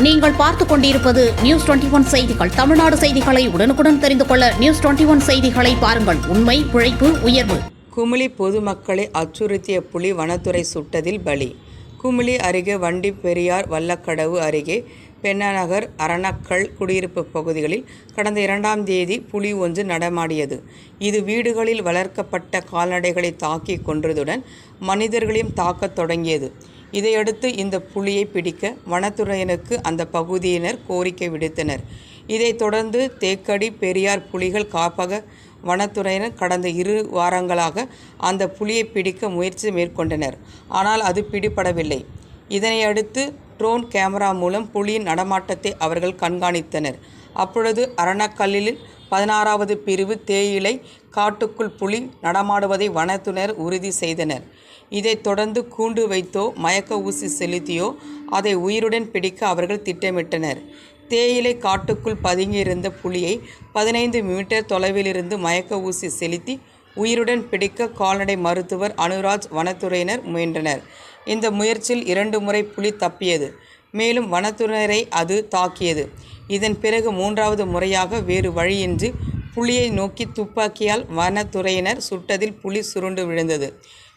நீங்கள் பார்த்துக் கொண்டிருப்பது நியூஸ் டுவெண்டி ஒன் செய்திகள். தமிழ்நாடு செய்திகளை உடனுக்குடன் தெரிந்து கொள்ள நியூஸ் டுவெண்டி ஒன் செய்திகளை பாருங்கள். உண்மை உழைப்பு உயர்வு. குமிளி பொதுமக்களை அச்சுறுத்திய புலி வனத்துறை சுட்டதில் பலி. குமிளி அருகே வண்டி பெரியார் வல்லக்கடவு அருகே பெண்ணநகர் அரணக்கல் குடியிருப்பு பகுதிகளில் கடந்த இரண்டாம் தேதி புலி ஒன்று நடமாடியது. இது வீடுகளில் வளர்க்கப்பட்ட கால்நடைகளை தாக்கி கொன்றதுடன் மனிதர்களையும் தாக்கத் தொடங்கியது. இதையடுத்து இந்த புலியை பிடிக்க வனத்துறையினருக்கு அந்த பகுதியினர் கோரிக்கை விடுத்தனர். இதைத் தொடர்ந்து தேக்கடி பெரியார் புலிகள் காப்பக வனத்துறையினர் கடந்த இரு வாரங்களாக அந்த புலியை பிடிக்க முயற்சி மேற்கொண்டனர். ஆனால் அது பிடிபடவில்லை. இதனையடுத்து ட்ரோன் கேமரா மூலம் புலியின் நடமாட்டத்தை அவர்கள் கண்காணித்தனர். அப்பொழுது அரணக்கல்லில் பதினாறாவது பிரிவு தேயிலை காட்டுக்குள் புலி நடமாடுவதை வனத்துனர் உறுதி செய்தனர். இதைத் தொடர்ந்து கூண்டு வைத்தோ மயக்க ஊசி செலுத்தியோ அதை உயிருடன் பிடிக்க அவர்கள் திட்டமிட்டனர். தேயிலை காட்டுக்குள் பதுங்கியிருந்த புலியை பதினைந்து மீட்டர் தொலைவிலிருந்து மயக்க ஊசி செலுத்தி உயிருடன் பிடிக்க கால்நடை மருத்துவர் அனுராஜ் வனத்துறையினர் முயன்றனர். இந்த முயற்சியில் இரண்டு முறை புலி தப்பியது. மேலும் வனத்துறையினரை அது தாக்கியது. இதன் பிறகு மூன்றாவது முறையாக வேறு வழியின்றி புலியை நோக்கி துப்பாக்கியால் வனத்துறையினர் சுட்டதில் புலி சுருண்டு விழுந்தது.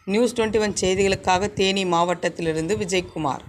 நியூஸ் டுவெண்ட்டி ஒன் செய்திகளுக்காக தேனி மாவட்டத்திலிருந்து விஜயகுமார்.